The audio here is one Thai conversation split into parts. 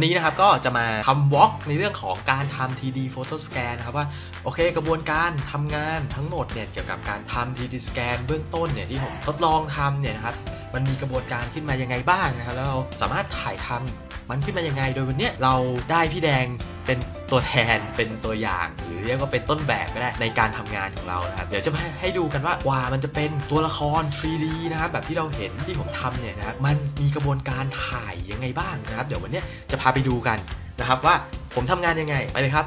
วันนี้นะครับก็จะมาทำวอล์กในเรื่องของการทำ 3D Photo Scan นะครับว่าโอเคกระบวนการทำงานทั้งหมดเนี่ยเกี่ยวกับการทำ 3D Scan เบื้องต้นเนี่ยที่ผมทดลองทำเนี่ยนะครับมันมีกระบวนการขึ้นมายังไงบ้างนะครับแล้วเราสามารถถ่ายทำมันขึ้นมายังไง โดยวันนี้เราได้พี่แดง เป็นตัวแทนเป็นตัวอย่าง หรือเรียกว่าเป็นต้นแบบก็ได้ในการทำงานของเรานะครับเดี๋ยวจะมาให้ดูกันว่ากว่ามันจะเป็นตัวละคร 3D นะครับแบบที่เราเห็นที่ผมทำเนี่ยนะครับมันมีกระบวนการถ่ายยังไงบ้างนะครับ เดี๋ยววันนี้จะพาไปดูกันนะครับว่าผมทำงานยังไงไปเลยครับ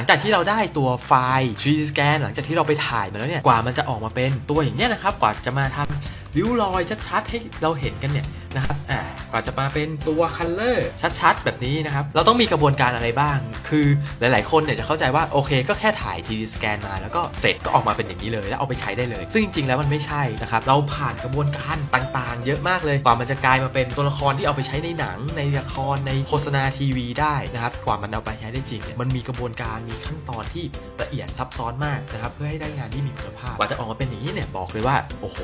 ลังจากที่เราได้ตัวไฟล์ 3D scan หลังจากที่เราไปถ่ายมาแล้วเนี่ยกว่ามันจะออกมาเป็นตัวอย่างเนี้ยนะครับกว่าจะมาทำริ้วรอยชัดๆให้เราเห็นกันเนี่ย นะครับอ่ากว่าจะมาเป็นตัวคัลเลอร์ชัดๆ แบบนี้นะครับ เราต้องมีกระบวนการอะไรบ้าง คือหลายๆ คนเนี่ยจะเข้าใจว่าโอเคก็แค่ถ่าย 3D scan มาแล้วก็เสร็จก็ออกมาเป็นอย่างนี้เลย แล้วเอาไปใช้ได้เลย ซึ่งจริงๆ แล้วมันไม่ใช่นะครับ เราผ่านกระบวนการต่างๆ เยอะมากเลย กว่ามันจะกลายมาเป็นตัวละครที่เอาไปใช้ในหนัง ในละคร ในโฆษณาทีวีได้นะครับ กว่ามันเอาไปใช้ได้จริงเนี่ย มันมีกระบวนการ มีขั้นตอนที่ละเอียดซับซ้อนมากนะครับ เพื่อให้ได้งานที่มีคุณภาพ กว่าจะออกมาเป็นอย่างนี้เนี่ย บอกเลยว่า โอ้โห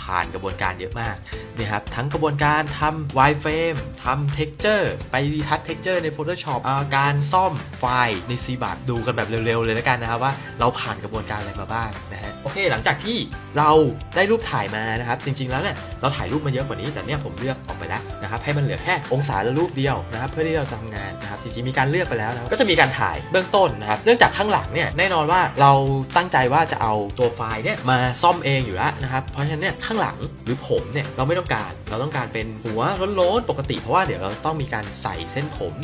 ผ่านกระบวนการเยอะมากนี่ยครับ ทั้งกระบวนการการทำ wireframe ทำ texture ไปรีทัช texture ใน Photoshop อ่าการซ่อมไฟล์ใน c b a t ดูกันแบบเร็วๆ เลยแล้วกันนะครับว่าเราผ่านกระบวนการอะไรมาบ้างนะฮะโอเค หลังจากที่เราได้รูปถ่ายมานะครับ จริงๆแล้วเนี่ยเราถ่ายรูปมาเยอะกว่านี้ แต่เนี่ยผมเลือกออกไปแล้วนะครับให้มันเหลือแค่องศาละรูปเดียวนะครับเพื่อที่เราจะทำงานนะครับจริงๆมีการเลือกไปแล้วนะก็จะมีการถ่ายเบื้องต้นนะครับเนื่องจากข้างหลังเนี่ยแน่นอนว่าเราตั้งใจว่าจะเอาตัวไฟล์เนี่ยมาซ่อมเองอยู่แล้วนะครับเพราะฉะนั้นเนี่ยข้างหลังหรือผมเนี่ยเราไม่ต้องการเราต้องการเป็นหัวโล้นๆปกติเพราะว่าเดี๋ยวเราต้องมีการใส่เส้นผม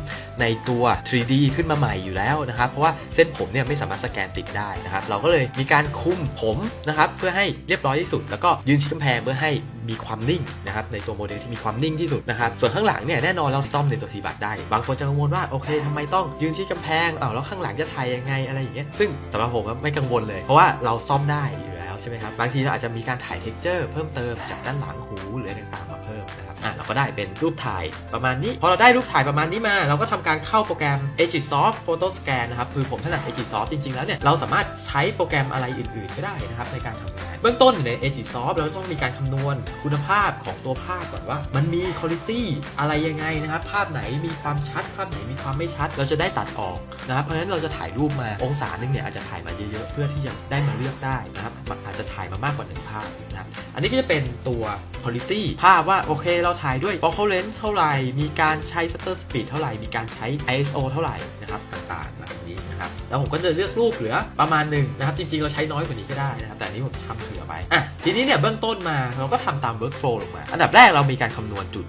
ในตัว 3D ขึ้นมาใหม่อยู่แล้วนะครับ เพราะว่าเส้นผมเนี่ยไม่สามารถสแกนติดได้นะครับ เราก็เลยมีการคุมผมนะครับเพื่อให้เรียบร้อยที่สุด แล้วก็ยืนชิดกำแพงเพื่อให้มีความนิ่งนะครับในตัวโมเดลที่มีความนิ่งที่สุดนะครับส่วนข้างหลังเนี่ยแน่นอนเราซ่อมในตัวซีบัตได้ บางคนจะกังวลว่าโอเคทำไมต้องยืนชิดกำแพงอ้าวแล้วข้างหลังจะถ่ายยังไงอะไรอย่างเงี้ยซึ่งสำหรับผมก็ไม่กังวลเลย เพราะว่าเราซ่อมได้อยู่แล้วใช่ไหมครับบางทีเราอาจจะมีการถ่ายเท็กเจอร์เพิ่มเติมจากด้านหลังหูหรืออะไรต่างๆ นะครับอะเราก็ได้เป็นรูปถ่ายประมาณนี้พอเราได้รูปถ่ายประมาณนี้มา เราก็ทำการเข้าโปรแกรม Agisoft Photo Scan นะครับคือผมถนัด Agisoft จริงๆแล้วเนี่ยเราสามารถใช้โปรแกรมอะไรอื่น ๆ ก็ได้นะครับในการทำงาน เบื้องต้นใน Agisoft เราต้องมีการคำนวณคุณภาพของตัวภาพก่อนว่า มันมีคุณภาพอะไรยังไงนะครับภาพไหนมีความชัด ภาพไหนมีความไม่ชัด เราจะได้ตัดออกนะครับเพราะฉะนั้นเราจะถ่ายรูปมาองศาหนึงเนี่ยอาจจะถ่ายมาเยอะๆเพื่อที่จะได้มาเลือกได้นะครับอาจจะถ่ายมามากกว่าหนึ่งภาพนะครับอันนี้ก็จะเป็นตัว quality ภาพว่าโอเคเคเราถ่ายด้วย focal length เท่าไหร่ มีการใช้ shutter speed เท่าไหร่ มีการใช้ ISO เท่าไหร่นะครับต่างๆแบบนี้นะครับแล้วผมก็จะเลือกรูปเหลือประมาณหนึ่งนะครับจริงๆเราใช้น้อยกว่านี้ก็ได้นะครับแต่นี้ผมทำเผื่อไว้อะทีนี้เนี่ยเบื้องต้นมาเราก็ทำตาม workflow ลงมา อันดับแรกเรามีการคำนวณจุด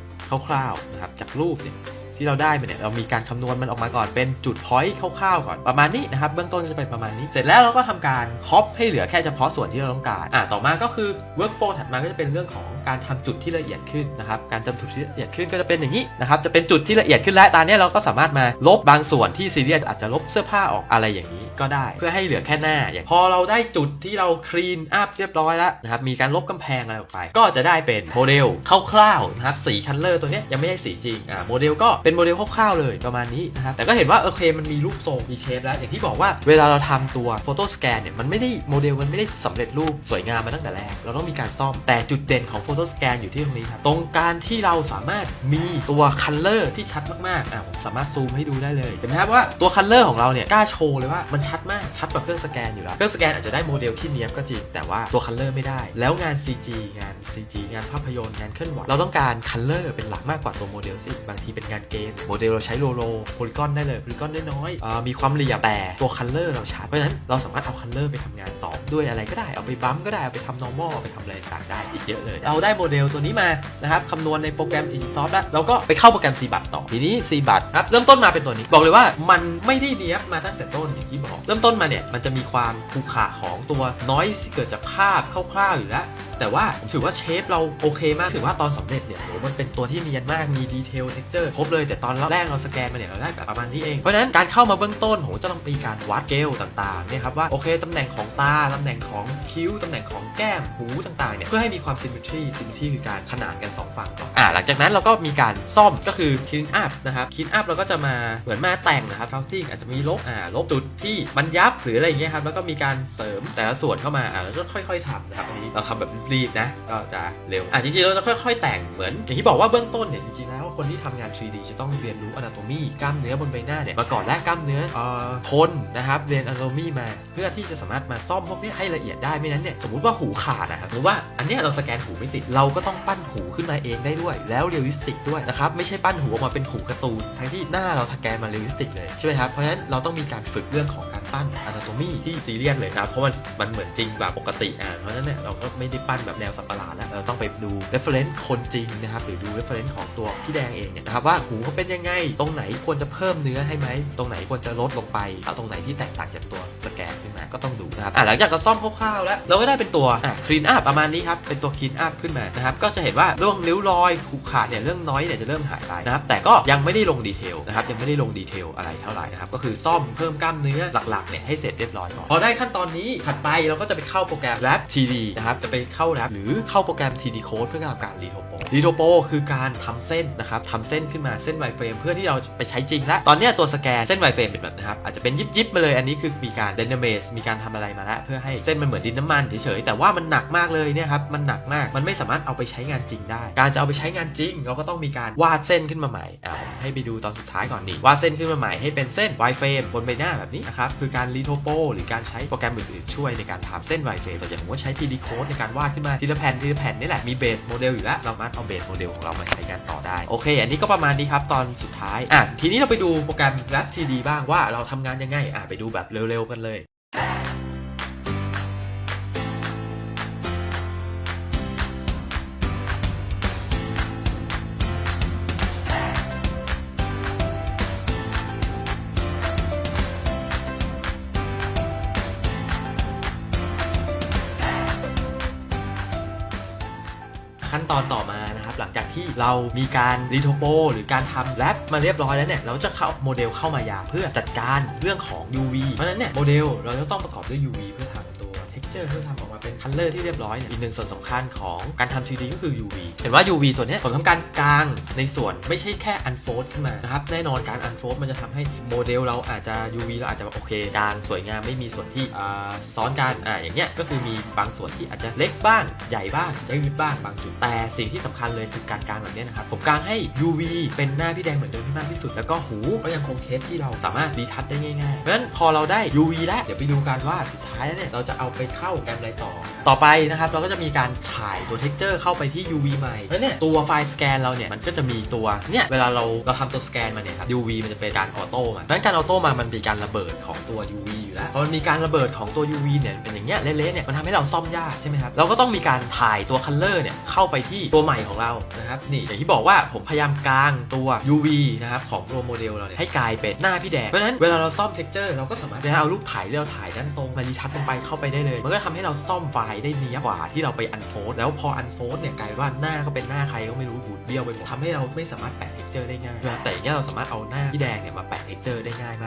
คร่าวๆนะครับจากรูปเนี่ย ที่เราได้มาเนี่ยเรามีการคำนวณมันออกมาก่อนเป็นจุดพอยต์คร่าวๆก่อนประมาณนี้นะครับเบื้องต้นก็จะเป็นประมาณนี้ เสร็จแล้วเราก็ทำการครอปให้เหลือแค่เฉพาะส่วนที่เราต้องการอ่าต่อมาก็คือ workflow ถัดมาก็จะเป็นเรื่องของการทำจุดที่ละเอียดขึ้นนะครับการจำจุดที่ละเอียดขึ้นก็จะเป็นอย่างนี้นะครับจะเป็นจุดที่ละเอียดขึ้นแล้วตอนนี้เราก็สามารถมาลบบางส่วนที่ซีเรียสอาจจะลบเสื้อผ้าออกอะไรอย่างนี้ก็ได้ เพื่อให้เหลือแค่หน้าอย่างพอเราได้จุดที่เราคลีนอัพเรียบร้อยแล้วนะครับมีการลบกำแพงอะไรออกไป ก็จะได้เป็นโมเดลคร่าวๆนะครับสีคัลเลอร์ตัวนี้ยยังไม่ใช่สีจริงอ่าโมเดลก็เป็น็นโมเดลคร่าวๆเลยประมาณนี้นะครับแต่ก็เห็นว่าโอเคมันมีรูปทรงมีเชฟแล้ว อย่างที่บอกว่าเวลาเราทำตัวโฟโต้สแกนเนี่ยมันไม่ได้โมเดลมันไม่ได้สำเร็จรูปสวยงามมาตั้งแต่แรก เราต้องมีการซ่อมแต่จุดเด่นของโฟโต้สแกนอยู่ที่ตรงนี้ครับตรงการที่เราสามารถมีตัวคัลเลอร์ที่ชัดมากๆอ่าผมสามารถซูมให้ดูได้เลยเห็นไหมครับว่าตัวคัลเลอร์ของเราเนี่ยกล้าโชว์เลยว่ามันชัดมากชัดกว่าเครื่องสแกนอยู่แล้วเครื่องสแกนอาจจะได้โมเดลที่เนี้ยบก็จริงแต่ว่าตัวคัลเลอร์ไม่ได้ แล้วงาน CG งาน CG งานภาพยนตร์งานเคลื่อนไหวเราต้องการคัลเลอร์เป็นหลักมากกว่าตัวโมเดลสิบางทีเป็นงานเกมโมเดลเราใช้โลโลโพลีกอนได้เลยโพลีกอนน้อยๆมีความเหลี่ยมแต่ตัวคัลเลอร์เราชัดเพราะฉะนั้นเราสามารถเอาคัลเลอร์ไปทำงานต่อด้วยอะไรก็ได้เอาไปบัมก็ได้เอาไปทำ normal เอาไปทำอะไรต่างๆได้อีกเยอะเลย เราได้โมเดลตัวนี้มานะครับคำนวณในโปรแกรม Agisoft แล้วเราก็ไปเข้าโปรแกรม c b a t ต่อทีนี้ c b a t ครับเริ่มต้นมาเป็นตัวนี้บอกเลยว่ามันไม่ได้เนี้ยบมาตั้งแต่ต้นอย่างที่บอก เริ่มต้นมาเนี่ยมันจะมีความขรุขระของตัวน้อยที่เกิดจากภาพคร่าวๆอยู่แล้ว แต่ว่าผมถือว่าเชฟเราโอเคมากถือว่าตอนสำเร็จเนี่ยโหมันเป็นตัวที่เนียนมากมีดีเทลเท็กเจอร์ครบเลยแต่ตอนแรกเราสแกนมาเนี่ยเราได้แบบประมาณนี้เองเพราะฉะนั้นการเข้ามาเบื้องต้นผมจะต้องมีการวัดเกลต่างๆเนี่ยครับว่าโอเคตำแหน่งของตาตำแหน่งของคิ้วตำแหน่งของแก้มหูต่างๆเนี่ยเพื่อให้มีความ symmetry symmetry คือการขนานกันสองฝั่งก่อนอ่าหลังจากนั้นเราก็มีการซ่อมก็คือ clean up นะครับ clean up เราก็จะมาเหมือนมาแต่งนะครับ felting อาจจะมีลบอ่าลบจุดที่มันยับหรืออะไรอย่างเงี้ยครับแล้วก็มีการเสริมแต่ละส่วนเข้ามาอ่าแล้วก็ค่อย ๆทำนะครับอันนี้เราทำแบบรีบๆนะก็จะเร็วอะจริงๆเราจะค่อย ๆ แต่งเหมือนอย่างที่บอกว่าเบื้องต้นเนี่ยจริงๆแล้วคนที่ทำงาน 3D จะต้องเรียนรู้ anatomy กล้ามเนื้อบนใบหน้าเนี่ยมาก่อนและกล้ามเนื้อเอ่อคนนะครับเรียน anatomy มา เพื่อที่จะสามารถมาซ่อมพวกเนี้ยให้ละเอียดได้ไม่นั้นเนี่ยสมมุติว่าหูขาดนะครับหรือว่าอันเนี้ยเราสแกนหูไม่ติดเราก็ต้องปั้นหูขึ้นมาเองได้ด้วย แล้วเรียลลิสติกด้วยนะครับไม่ใช่ปั้นหูออกมาเป็นหูการ์ตูนทั้งที่หน้าเราสแกนมาเรียลลิสติกเลยใช่ไหมครับเพราะฉะนั้นเราต้องมีการฝึกเรื่องของการปั้น anatomy ที่ซีเรียสเลยนะเพราะมันมันเหมือนจริงกว่าปกติอ่าเพราะฉะนั้นเนี่ยเราก็ไม่ได้ปั้นแบบแนวสัตว์ประหลาดแล้วเราต้องไปดู reference คนจริงนะครับหรือดู reference ของตัวพี่แดงเองเนี่ยนะครับว่าหูเขาเป็นยังไง ตรงไหนควรจะเพิ่มเนื้อให้ไหม ตรงไหนควรจะลดลงไปเอาตรงไหนที่แตกต่างจากตัวสแกนขึ ก็ต้องดูนะครับอ่าหลังจากเราซ่อมคร่าวๆแล้ว เราก็ได้เป็นตัวอ่า clean up ประมาณนี้ครับ เป็นตัว clean up ขึ้นมานะครับ ก็จะเห็นว่าเรื่องริ้วรอยขูดขาดเนี่ยเรื่องน้อยเนี่ยจะเริ่มหายไปนะครับ แต่ก็ยังไม่ได้ลงดีเทลนะครับ ยังไม่ได้ลงดีเทลอะไรเท่าไหร่นะครับ ก็คือซ่อมเพิ่มกล้ามเนื้อหลักๆเนี่ยให้เสร็จเรียบร้อยก่อน พอได้ขั้นตอนนี้ถัดไปเราก็จะไปเข้าโปรแกรม Rap 3D นะครับ จะไปเข้า Rap หรือเข้าโปรแกรม 3D Code เพื่อทำการรีโทโปรีโทโปคือการทำเส้นนะครับทำเส้นขึ้นมาเส้นไวเฟรมเพื่อที่เราไปใช้จริงแล้วตอนนี้ตัวสแกนเส้นไวเฟรมเป็นแบบนะครับอาจจะเป็นยิบยิบๆมาเลยอันนี้คือมีการเดนเมสมีการทำอะไรมาแล้วเพื่อให้เส้นมันเหมือนดินน้ำมันเฉยๆแต่ว่ามันหนักมากเลยเนี่ยครับมันหนักมากมันไม่สามารถเอาไปใช้งานจริงได้ การจะเอาไปใช้งานจริง เราก็ต้องมีการวาดเส้นขึ้นมาใหม่อ่าให้ไปดูตอนสุดท้ายก่อนนี่วาดเส้นขึ้นมาใหม่ให้เป็นเส้นไวเฟรมบนใบหน้าแบบนี้นะครับคือการรีโทโปหรือการใช้โปรแกรมอื่นๆช่วยในการทำเส้นไวเฟรมส่วนใหญ่ผมก็ใช้ 3D Code ในการวาดขึ้นมาทีละแผ่นทีละแผ่นนี่แหละมีเบสโมเดลอยู่แล้วเราสามารถเอาเบสโมเดลของเรามาใช้งานต่อได้โอเค อันนี้ก็ประมาณนี้ครับตอนสุดท้ายอะทีนี้เราไปดูโปรแกรม Rap 3D บ้างว่าเราทำงานยังไงอะไปดูแบบเร็วๆกันเลย ขั้นตอนต่อมา นะครับหลังจากที่เรามีการรีโทโปหรือการทำแรปมาเรียบร้อยแล้วเนี่ยเราจะเข้าโมเดลเข้ามายาเพื่อจัดการเรื่องของ UV เพราะฉะนั้นเนี่ยโมเดลเราจะต้องประกอบด้วย UV เพื่อทำ เพื่อทำออกมาเป็นคัลเลอร์ที่เรียบร้อยเนี่ยอีกหนึ่งส่วนสำคัญของการทำ 3D ก็คือ UV เห็นว่า UV ตัวเนี้ยผมทำการกลางในส่วนไม่ใช่แค่ unfold ขึ้นมานะครับแน่นอนการ unfold มันจะทำให้โมเดลเราอาจจะ UV เราอาจจะโอเคกางสวยงามไม่มีส่วนที่ซ้อนกันอ่าอย่างเงี้ยก็คือมีบางส่วนที่อาจจะเล็กบ้าง ใหญ่บ้างยืดบ้างบางจุดแต่สิ่งที่สำคัญเลยคือการกลางแบบเนี้ยนะครับผมกลางให้ UV เป็นหน้าพี่แดงเหมือนเดิมที่มากที่สุด แล้วก็หูก็ยังคงเทสที่เราสามารถรีทัชได้ง่ายๆเพราะฉะนั้นพอเราได้ UV แล้วเดี๋ยวไปดูกันว่าสุดท้ายเนี่ยเราจะเอาไปเข้าแกมอะไรต่อต่อไปนะครับเราก็จะมีการถ่ายตัว texture เข้าไปที่ UV ใหม่แล้วเนี่ยตัวไฟล์สแกนเราเนี่ยมันก็จะมีตัวเนี่ยเวลาเราเราทำตัวสแกนมาเนี่ยครับ UV มันจะเป็นการออโต้มาเพราะฉะนั้นการออโต้มามันมีการระเบิดของตัว UV อยู่แล้วพอมันมีการระเบิดของตัว UV เนี่ยเป็นอย่างเงี้ยเละๆเนี่ยมันทำให้เราซ่อมยากใช่ไหมครับเราก็ต้องมีการถ่ายตัว color เนี่ยเข้าไปที่ตัวใหม่ของเรานะครับนี่อย่างที่บอกว่าผมพยายามกางตัว UV นะครับของตัวโมเดลเราเนี่ยให้กลายเป็นหน้าพี่แดงเพราะฉะนั้นเวลาเราซ่อม texture เราก็สามารถเอารูปถ่ายที่เราถ่ายด้านตรงมารีทัชลงไปเข้าไปได้เลย มันก็ทำให้เราซ่อมไฟลได้เนียกว่าที่เราไปอันโฟสแล้วพออันโฟสเนี่ยกลายว่าหน้าก็เป็นหน้าใครก็ไม่รู้บูดเบี้ยวไปหมดทำให้เราไม่สามารถแปะเท็กเจอร์ได้ง่ายแต่อย่างเงี้ยเราสามารถเอาหน้าที่แดงเนี่ยมา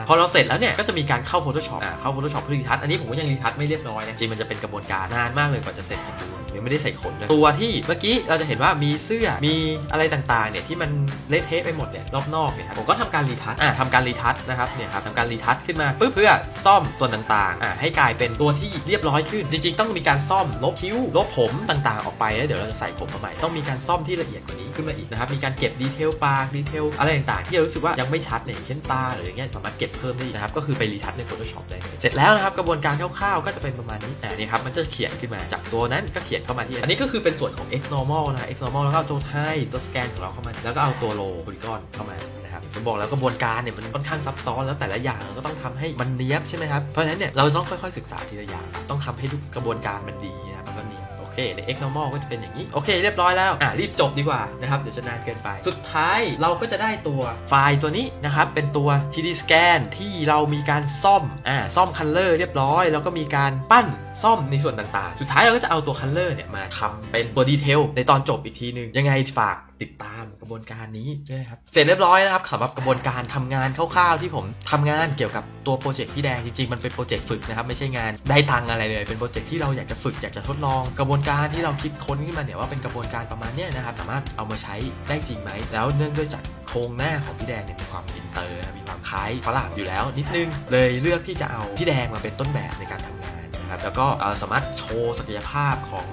พอเราเสร็จแล้วเนี่ยก็จะมีการเข้า Photoshop อ่าเข้า Photoshop เพื่อรีทัชอันนี้ผมก็ยังรีทัชไม่เรียบร้อยนะจริงมันจะเป็นกระบวนการนานมากเลยกว่าจะเสร็จสมบูรณ์ยังไม่ได้ใส่ขนเลยตัวที่เมื่อกี้เราจะเห็นว่ามีเสื้อมีอะไรต่างๆเนี่ยที่มันเละเทะไปหมดเนี่ยรอบนอกเนี่ยครับผมก็ทำการรีทัชอ่าทำการรีทัชนะครับเนี่ยครับทำการรีทัชขึ้นมาปุ๊บเพื่อซ่อมส่วนต่างๆอ่าให้กลายเป็นตัวที่เรียบร้อยขึ้น จริง ๆ ต้องมีการซ่อมลบคิ้วลบผมต่างๆ ออกไปแล้วเดี๋ยวเราจะใส่ผมมาใหม่ต้องมีการซ่อมที่ละเอียดกว่านี้ขึ้นมาอีกนะครับมีการเก็บดีเทลปากดีเทลอะไรต่างๆ ที่เรารู้สึกว่ายังไม่ชัดเนี่ยเช่นตาหรืออย่างเงี้ยสามารถเก็บเพิ่มได้นะครับ ก็คือไปรีทัชใน Photoshop ได้เลยเสร็จแล้วนะครับกระบวนการคร่าวๆก็จะเป็นประมาณนี้อ่านี่ครับมันจะเขียนขึ้นมาจากตัวนั้นก็เขียนเข้ามาที่อันนี้ก็คือเป็นส่วนของ x normal นะ x normal แล้วก็เอาตัวไทตัวสแกนของเราเข้ามา แล้วก็เอาตัว low polygon เข้ามานะครับผมบอกแล้วกระบวนการเนี่ยมันค่อนข้างซับซ้อนแล้วแต่ละอย่างเราก็ต้องทำให้มันเนี้ยบใช่ไหมครับเพราะฉะนั้นเนี่ยเราต้องค่อยๆศึกษาทีละอย่าง ต้องทำให้ทุกกระบวนการมันดีนะครับแล้วก็เนียบ เคใน X normal ก็จะเป็นอย่างนี้ โอเค เรียบร้อยแล้ว อะ รีบจบดีกว่านะครับ เดี๋ยวจะนานเกินไป สุดท้ายเราก็จะได้ตัวไฟล์ตัวนี้นะครับ เป็นตัว 3D scan ที่เรามีการซ่อม อ่า ซ่อม color เรียบร้อย แล้วก็มีการปั้นซ่อมในส่วนต่างๆ สุดท้ายเราก็จะเอาตัวคันเลอร์เนี่ยมาทำเป็นตัวดีเทลในตอนจบอีกทีหนึ่งยังไงฝาก ติดตามกระบวนการนี้ด้วยนะครับ เสร็จเรียบร้อยนะครับสำหรับกระบวนการทำงานคร่าวๆที่ผมทำงานเกี่ยวกับตัวโปรเจกต์พี่แดงจริงๆมันเป็นโปรเจกต์ฝึกนะครับไม่ใช่งานได้ตังอะไรเลย เป็นโปรเจกต์ที่เราอยากจะฝึกอยากจะทดลองกระบวนการที่เราคิดค้นขึ้นมาเนี่ยว่าเป็นกระบวนการประมาณนี้นะครับสามารถเอามาใช้ได้จริงไหมแล้วเนื่องด้วยจากโครงหน้าของพี่แดงเนี่ยมีความอินเตอร์มีความคล้ายฝรั่งอยู่แล้วนิดนึงเลยเลือกที่จะเอาพี่แดงมาเป็นต้นแบบในการทำงาน นะครับแล้วก็สามารถโชว์ศักยภาพของ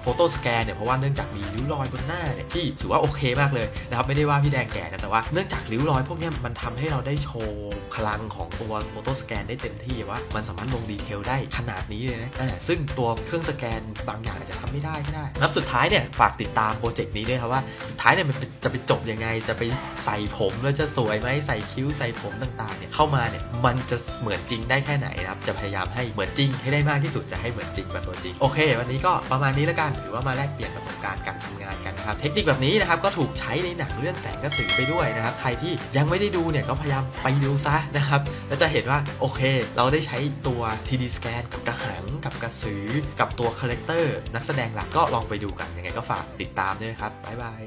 โฟโต้สแกนเนี่ยเพราะว่าเนื่องจากมีริ้วรอยบนหน้าเนี่ยที่ถือว่าโอเคมากเลยนะครับไม่ได้ว่าพี่แดงแก่นะแต่ว่าเนื่องจากริ้วรอยพวกนี้มันทำให้เราได้โชว์พลังของตัวโฟโต้สแกนได้เต็มที่ว่ามันสามารถลงดีเทลได้ขนาดนี้เลยนะซึ่งตัวเครื่องสแกนบางอย่างอาจจะทำไม่ได้ก็ได้ครับสุดท้ายเนี่ยฝากติดตามโปรเจกต์นี้ด้วยครับว่าสุดท้ายเนี่ยมันเป็นจะไปจบยังไงจะไปใส่ผมแล้วจะสวยไหมใส่คิ้วใส่ผมต่างๆเนี่ยเข้ามาเนี่ยมันจะเหมือนจริงได้แค่ไหนนะครับจะพยายามให้เหมือนจริงให้ได้มากที่สุดจะให้เหมือนจริงแบบตัวจริง โอเค วันนี้ก็ประมาณนี้แล้วกัน ถือว่ามาแลกเปลี่ยนประสบการณ์การทำงานกันนะครับ เทคนิคแบบนี้นะครับก็ถูกใช้ในหนังเรื่องแสงกระสือไปด้วยนะครับ ใครที่ยังไม่ได้ดูเนี่ยก็พยายามไปดูซะนะครับ แล้วจะเห็นว่าโอเค เราได้ใช้ตัว 3D scan กับกระหัง กับกระสือ กับตัวคาแรคเตอร์นักแสดงหลักก็ลองไปดูกัน ยังไงก็ฝากติดตามด้วยนะครับ บ๊ายบาย